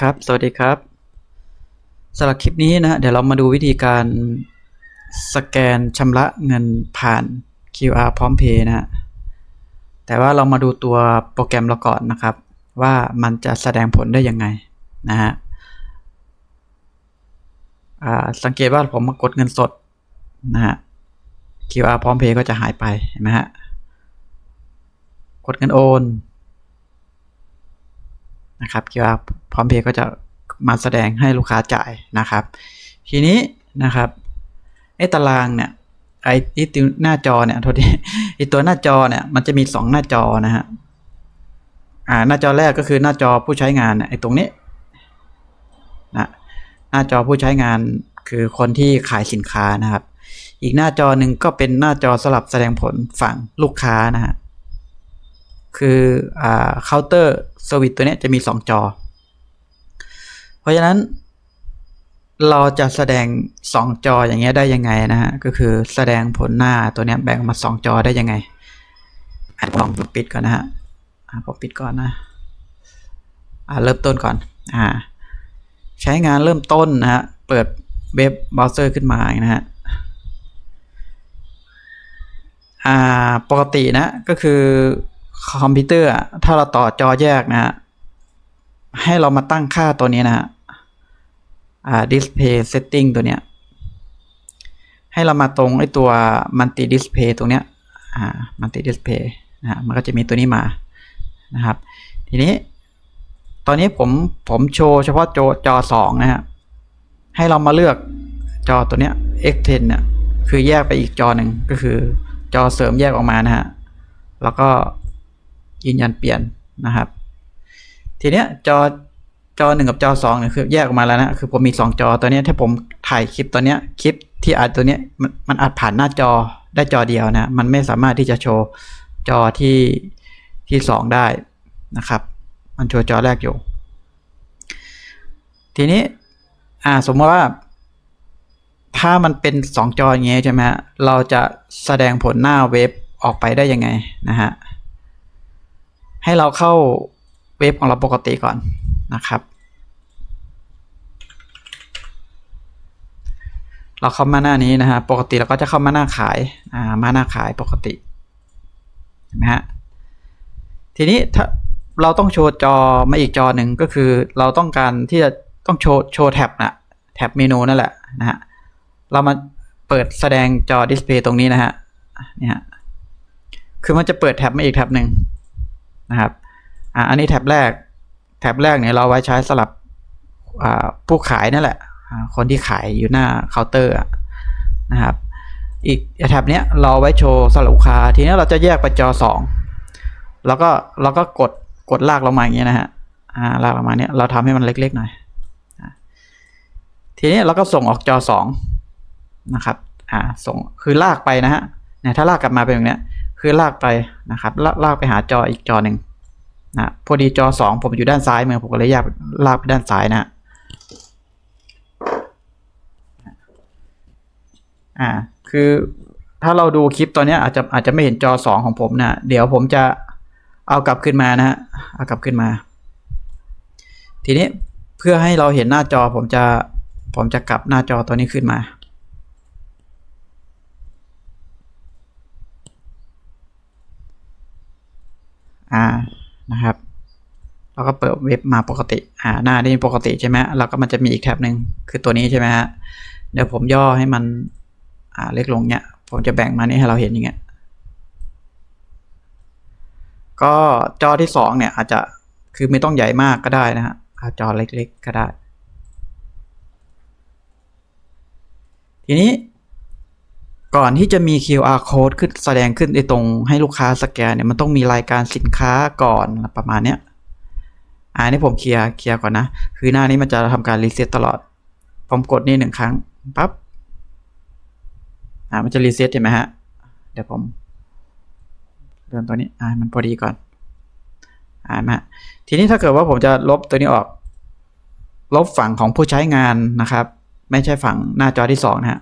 ครับ สวัสดีครับสำหรับคลิปนี้นะเดี๋ยวเรามาดูวิธีการสแกนชำระเงินผ่าน QR พร้อมเพย์นะฮะแต่ว่าเรามาดูตัวโปรแกรมเราก่อนนะครับ ว่ามันจะแสดงผลได้ยังไงนะฮะสังเกตว่าผมมากดเงินสดนะฮะ QR พร้อมเพย์ก็จะหายไปเห็นไหมฮะ กดเงินโอน นะครับ QR พร้อมเพย์ก็จะมาแสดงให้ลูกค้าจ่ายนะครับ ทีนี้นะครับไอ้ตารางเนี่ยไอ้ไอ้ตัวหน้าจอเนี่ยโทษทีไอ้ตัวหน้าจอเนี่ยมันจะมีสองหน้าจอนะฮะอ่าหน้าจอแรกก็คือหน้าจอผู้ใช้งานไอ้ตรงนี้นะหน้าจอผู้ใช้งานคือคนที่ขายสินค้านะครับ อีกหน้าจอหนึ่งก็เป็นหน้าจอสลับแสดงผลฝั่งลูกค้านะฮะ คืออ่าเคาน์เตอร์สวิตตัวนี้จะมี 2 จอ เพราะฉะนั้น เราจะแสดง 2 จออย่างเงี้ยได้ยังไงนะฮะ ก็คือแสดงผลหน้าตัวนี้แบ่งมา 2 จอได้ยังไงอะลองปิดก่อนนะฮะอะผมปิดก่อนนะอ่าเริ่มต้นก่อนอ่าใช้งานเริ่มต้นนะฮะ เปิดเว็บเบราว์เซอร์ขึ้นมานะฮะอ่าปกตินะก็คือ คอมพิวเตอร์อะถ้าเราต่อจอแยกนะฮะให้เรามาตั้งค่าตัวนี้นะฮะอ่า display setting ตัวเนี้ย ให้เรามาตรงไอตัว multi display ตรงเนี้ยอ่า multi display นะฮะมันก็จะมีตัวนี้มานะครับ ทีนี้ ตอนนี้ผมผมโชว์เฉพาะจอจอสองนะฮะให้เรามาเลือกจอตัวเนี้ย X10 เนี่ยคือแยกไปอีกจอหนึ่งก็คือจอเสริมแยกออกมานะฮะแล้วก็ ยืนยันเปลี่ยนนะครับ ทีเนี้ยจอจอหนึ่งกับจอสองเนี่ยคือแยกออกมาแล้วนะคือผมมีสองจอตัวเนี้ยถ้าผมถ่ายคลิปตัวเนี้ยคลิปที่อัดตัวเนี้ยมันมันอัดผ่านหน้าจอได้จอเดียวนะมันไม่สามารถที่จะโชว์จอที่ที่สองได้นะครับ มันโชว์จอแรกอยู่ ทีนี้อ่าสมมติว่า ถ้ามันเป็นสองจออย่างเงี้ยใช่ไหมเราจะแสดงผลหน้าเว็บออกไปได้ยังไงนะฮะ ให้เราเข้าเว็บของเราปกติก่อนนะครับ เราเข้ามาหน้านี้นะฮะ ปกติเราก็จะเข้ามาหน้าขายอ่ามาหน้าขายปกติเห็นไหมฮะ ทีนี้ถ้าเราต้องโชว์จอมาอีกจอหนึ่งก็คือเราต้องการที่จะต้องโชว์โชว์แท็บนะแท็บเมนูนั่นแหละนะฮะ เรามาเปิดแสดงจอดิสเพย์ตรงนี้นะฮะนี่ฮะ คือมันจะเปิดแท็บมาอีกแท็บหนึ่ง นะครับอ่าอันนี้แท็บแรก แท็บแรกเนี่ยเราไว้ใช้สลับผู้ขายนั่นแหละ คนที่ขายอยู่หน้าเคาน์เตอร์นะครับ อีกแท็บเนี้ยเราไว้โชว์สำหรับลูกค้า ทีนี้เราจะแยกไปจอสองแล้วก็เราก็กดกดลากลงมาอย่างเงี้ยนะฮะอ่าลากลงมาเนี้ยเราทำให้มันเล็กๆหน่อย ทีนี้เราก็ส่งออกจอสองนะครับอ่าส่งคือลากไปนะฮะเนี่ยถ้าลากกลับมาเป็นอย่างเนี้ย คือลากไปนะครับลากลากไปหาจออีกจอหนึ่งนะพอดีจอสองผมอยู่ด้านซ้ายมือผมก็เลยอยากลากไปด้านซ้ายนะฮะอ่าคือถ้าเราดูคลิปตอนนี้อาจจะอาจจะไม่เห็นจอสองของผมนะเดี๋ยวผมจะเอากลับขึ้นมานะฮะเอากลับขึ้นมา ทีนี้เพื่อให้เราเห็นหน้าจอผมจะผมจะกลับหน้าจอตัวนี้ขึ้นมา อ่า นะครับเราก็เปิดเว็บมาปกติอ่าหน้านี่ปกติใช่ไหมแล้วก็มันจะมีอีกแท็บหนึ่งคือตัวนี้ใช่ไหมฮะเดี๋ยวผมย่อให้มันอ่าเล็กลงเนี้ยผมจะแบ่งมานี่ให้เราเห็นอย่างเงี้ยก็จอที่สองเนี่ยอาจจะคือไม่ต้องใหญ่มากก็ได้นะฮะเอาจอเล็กๆก็ได้ ทีนี้ ก่อนที่จะมี QR code ขึ้นแสดงขึ้นในตรงให้ลูกค้าสแกนเนี่ยมันต้องมีรายการสินค้าก่อนประมาณเนี้ยอ่านี่ผมเคลียร์เคลียร์ก่อนนะ คือหน้านี้มันจะทำการรีเซ็ตตลอด ผมกดนี่หนึ่งครั้งปั๊บอ่ามันจะรีเซ็ตเห็นไหมฮะ เดี๋ยวผมเดินตัวนี้อ่ามันพอดีก่อนอ่ามาทีนี้ถ้าเกิดว่าผมจะลบตัวนี้ออก ลบฝั่งของผู้ใช้งานนะครับ ไม่ใช่ฝั่งหน้าจอที่สองนะฮะ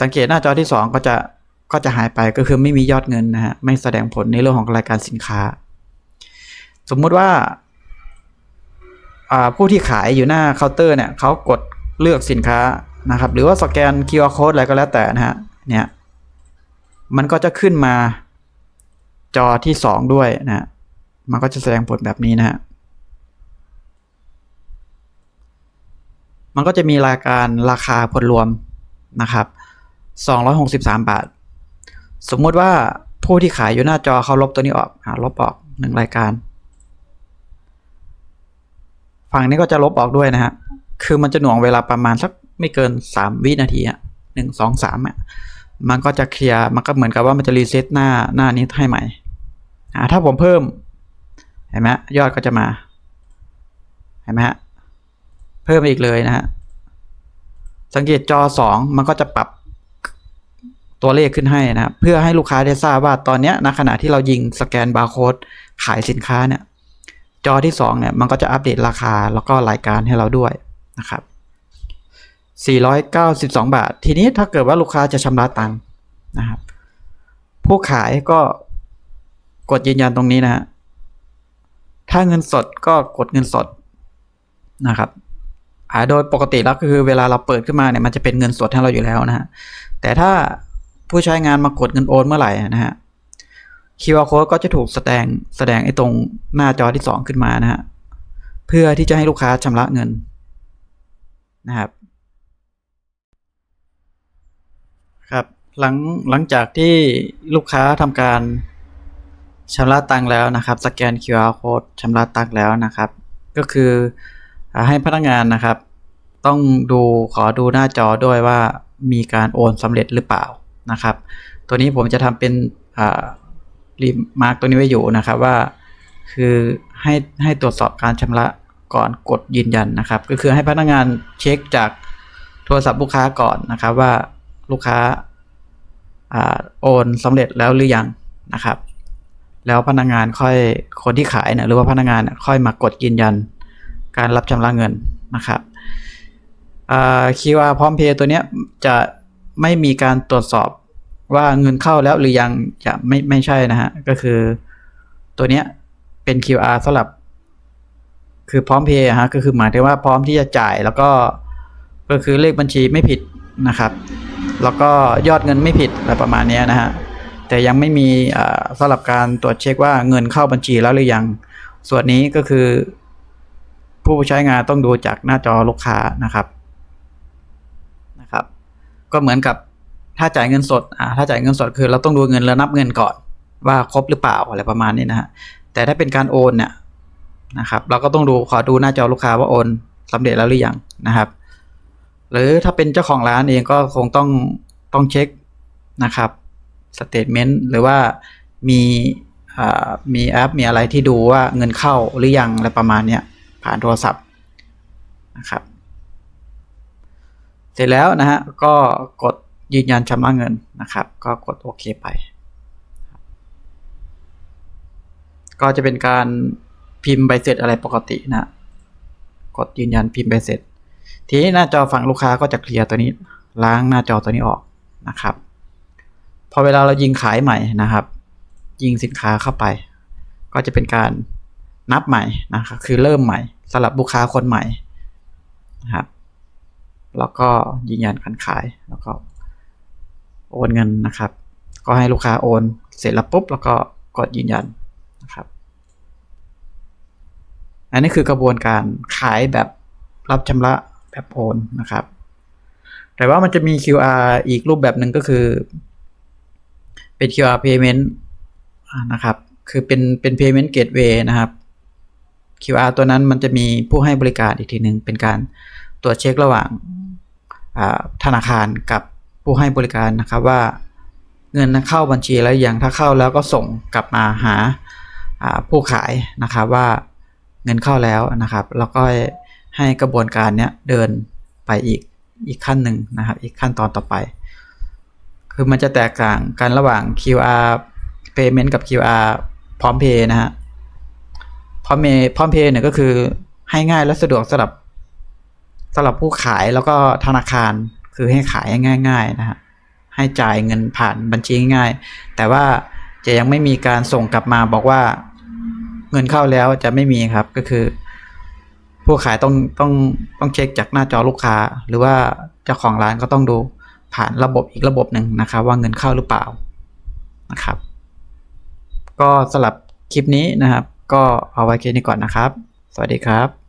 สังเกตหน้าจอที่สองก็จะก็จะหายไปก็คือไม่มียอดเงินนะฮะไม่แสดงผลในเรื่องของรายการสินค้า สมมุติว่าาผู้ที่ขายอยู่หน้าเคาน์เตอร์เนี่ยเขากดเลือกสินค้านะครับหรือว่าสแกน QR code อะไรก็แล้วแต่นะฮะเนี่ยมันก็จะขึ้นมาจอที่สองด้วยนะฮะมันก็จะแสดงผลแบบนี้นะฮะมันก็จะมีรายการราคาผลรวมนะครับ 263 บาท สมมติว่าผู้ที่ขายอยู่หน้าจอเขาลบตัวนี้ออกอ่าลบออกหนึ่งรายการ ฝั่งนี้ก็จะลบออกด้วยนะฮะ คือมันจะหน่วงเวลาประมาณสักไม่เกิน 3 วินาทีอะหนึ่งสองสามอะมันก็จะเคลียร์มันก็เหมือนกับว่ามันจะรีเซ็ตหน้าหน้านี้ให้ใหม่อ่าถ้าผมเพิ่ม เห็นไหมยอดก็จะมา เห็นไหมฮะ เพิ่มอีกเลยนะฮะ สังเกตจอสองมันก็จะปรับ ตัวเลขขึ้นให้นะครับเพื่อให้ลูกค้าได้ทราบว่าตอนนี้ณขณะที่เรายิงสแกนบาร์โค้ดขายสินค้าเนี่ยจอที่สองเนี่ยมันก็จะอัปเดตราคาแล้วก็รายการให้เราด้วยนะครับ 492 บาท ทีนี้ถ้าเกิดว่าลูกค้าจะชำระตังค์นะครับ ผู้ขายก็กดยืนยันตรงนี้นะ ถ้าเงินสดก็กดเงินสดนะครับโดยปกติแล้วคือเวลาเราเปิดขึ้นมาเนี่ยมันจะเป็นเงินสดให้เราอยู่แล้วนะฮะแต่ถ้า ผู้ใช้งานมากดเงินโอนเมื่อไหร่นะฮะ QR code ก็จะถูกแสดงแสดงไอ้ตรงหน้าจอที่สองขึ้นมานะฮะ เพื่อที่จะให้ลูกค้าชำระเงินนะครับครับหลังหลังจากที่ลูกค้าทำการชำระตังแล้วนะครับ สแกน QR code ชำระตังแล้วนะครับ ก็คือให้พนักงานนะครับ ต้องดูขอดูหน้าจอด้วยว่ามีการโอนสำเร็จหรือเปล่า นะครับ ตัวนี้ผมจะทำเป็นรีมาร์กตัวนี้ไว้อยู่นะครับว่า คือให้ให้ตรวจสอบการชำระก่อนกดยืนยันนะครับ ก็คือให้พนักงานเช็คจากโทรศัพท์ลูกค้าก่อนนะครับว่าลูกค้าอโอนสำเร็จแล้วหรือยังนะครับ แล้วพนักงานค่อยคนที่ขายนี่ยหรือว่าพนักงานค่อยมากดยืนยัน การรับชำระเงินนะครับอ่าพร้อมเพย์ตัวเนี้ยจะ ไม่มีการตรวจสอบว่าเงินเข้าแล้วหรือยังจะไม่ไม่ใช่นะฮะ ก็คือตัวเนี้ยเป็น QR สำหรับ คือพร้อมเพย์ฮะก็คือหมายถึงว่าพร้อมที่จะจ่ายแล้วก็ก็คือเลขบัญชีไม่ผิดนะครับ แล้วก็ยอดเงินไม่ผิดอะไรประมาณนี้นะฮะแต่ยังไม่มีอ่าสำหรับการตรวจเช็คว่าเงินเข้าบัญชีแล้วหรือยัง ส่วนนี้ก็คือ ผู้ใช้งานต้องดูจากหน้าจอลูกค้านะครับ ก็เหมือนกับถ้าจ่ายเงินสดอ่าถ้าจ่ายเงินสดคือเราต้องดูเงินแล้วนับเงินก่อนว่าครบหรือเปล่าอะไรประมาณนี้นะฮะแต่ถ้าเป็นการโอนเนี่ยนะครับเราก็ต้องดูขอดูหน้าจอลูกค้าว่าโอนสำเร็จแล้วหรือยังนะครับ หรือถ้าเป็นเจ้าของร้านเองก็คงต้องต้องเช็คนะครับสเตทเมนต์หรือว่ามีอ่ามีแอปมีอะไรที่ดูว่าเงินเข้าหรือยังอะไรประมาณเนี้ยผ่านโทรศัพท์นะครับ เสร็จแล้วนะฮะก็กดยืนยันชำระเงินนะครับ ก็กดโอเคไป ก็จะเป็นการพิมพ์ใบเสร็จอะไรปกตินะกดยืนยันพิมพ์ใบเสร็จ ทีนี้หน้าจอฝั่งลูกค้าก็จะเคลียร์ตัวนี้ ล้างหน้าจอตัวนี้ออกนะครับ พอเวลาเรายิงขายใหม่นะครับ ยิงสินค้าเข้าไป ก็จะเป็นการนับใหม่นะครับคือเริ่มใหม่สำหรับลูกค้าคนใหม่นะครับ แล้วก็ยืนยันการขายแล้วก็โอนเงินนะครับ ก็ให้ลูกค้าโอนเสร็จแล้วปุ๊บแล้วก็กดยืนยันนะครับ อันนี้คือกระบวนการขายแบบรับชำระแบบโอนนะครับ แต่ว่ามันจะมี QR อีกรูปแบบหนึ่งก็คือ เป็น QR payment นะครับ คือเป็นเป็น payment gateway นะครับ QR ตัวนั้นมันจะมีผู้ให้บริการอีกทีหนึ่งเป็นการ ตรวจเช็คระหว่างธนาคารกับผู้ให้บริการนะครับว่าเงินเข้าบัญชีแล้วยังถ้าเข้าแล้วก็ส่งกลับมาหาอ่าผู้ขายนะครับว่าเงินเข้าแล้วนะครับ แล้วก็ให้กระบวนการเนี้ยเดินไปอีกอีกขั้นหนึ่งนะครับ อีกขั้นตอนต่อไป คือมันจะแตกต่างกันระหว่าง QR payment กับ QR พร้อมเพย์นะฮะพร้อมเพย์พร้อมเพย์เนี่ยก็คือให้ง่ายและสะดวกสำหรับ สำหรับผู้ขายแล้วก็ธนาคารคือให้ขายง่าย ๆนะฮะให้จ่ายเงินผ่านบัญชีง่ายแต่ว่าจะยังไม่มีการส่งกลับมาบอกว่าเงินเข้าแล้วจะไม่มีครับก็คือ ผู้ขายต้องต้องต้องเช็คจากหน้าจอลูกค้า หรือว่าเจ้าของร้านก็ต้องดูผ่านระบบอีกระบบหนึ่งนะครับ ว่าเงินเข้าหรือเปล่านะครับ ก็สำหรับคลิปนี้นะครับ ก็เอาไว้แค่นี้ก่อนนะครับ สวัสดีครับ